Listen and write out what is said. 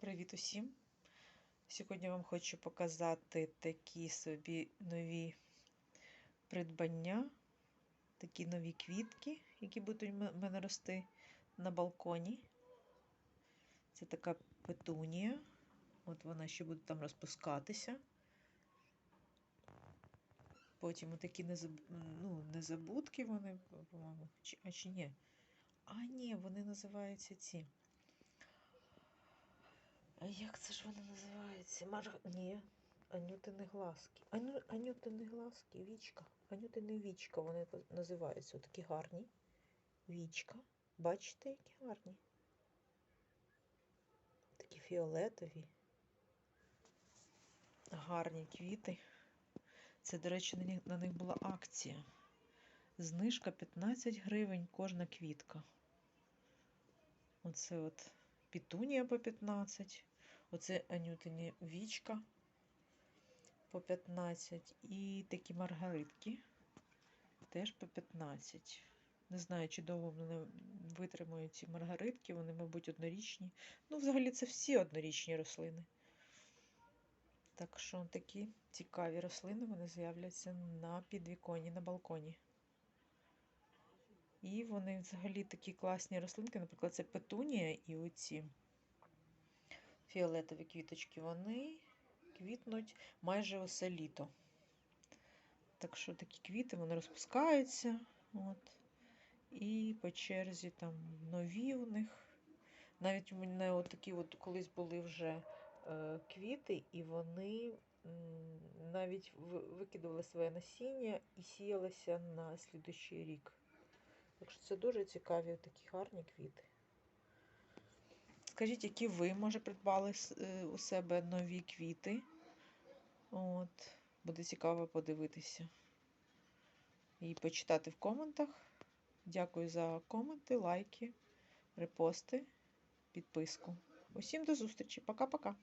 Привіт усім! Сьогодні я вам хочу показати такі собі нові придбання, такі нові квітки, які будуть в мене рости на балконі. Це така петунія. От вона ще буде там розпускатися. Потім отакі незаб... ну, незабудки вони, по-моєму. А чи ні? А, ні, вони називаються ці. Як це ж вони називаються? Мар... Ні, анютини глазки. Аню... Анютини глазки, вічка. Анютини вічка вони називаються. Такі гарні. Вічка. Бачите, які гарні? Такі фіолетові. Гарні квіти. Це, до речі, на них, на них була акція. Знижка 15 гривень кожна квітка. Оце от пітунія по 15. Оце анютині вічка по 15. І такі маргаритки теж по 15. Не знаю, чи довго мене витримують ці маргаритки, вони, мабуть, однорічні. Ну, взагалі, це всі однорічні рослини. Так що такі цікаві рослини вони з'являться на підвіконні, на балконі. І вони взагалі такі класні рослинки, наприклад, це петунія і оці фіолетові квіточки, вони квітнуть майже усе літо. Так що такі квіти, вони розпускаються. От. І по черзі там нові у них. Навіть у мене от такі от колись були вже е, квіти, і вони м, навіть викидували своє насіння і сіялися на слідущий рік. Так що це дуже цікаві такі гарні квіти. Скажіть, які ви, може, придбали у себе нові квіти. От. Буде цікаво подивитися і почитати в коментах. Дякую за коменти, лайки, репости, підписку. Усім до зустрічі. Пока-пока.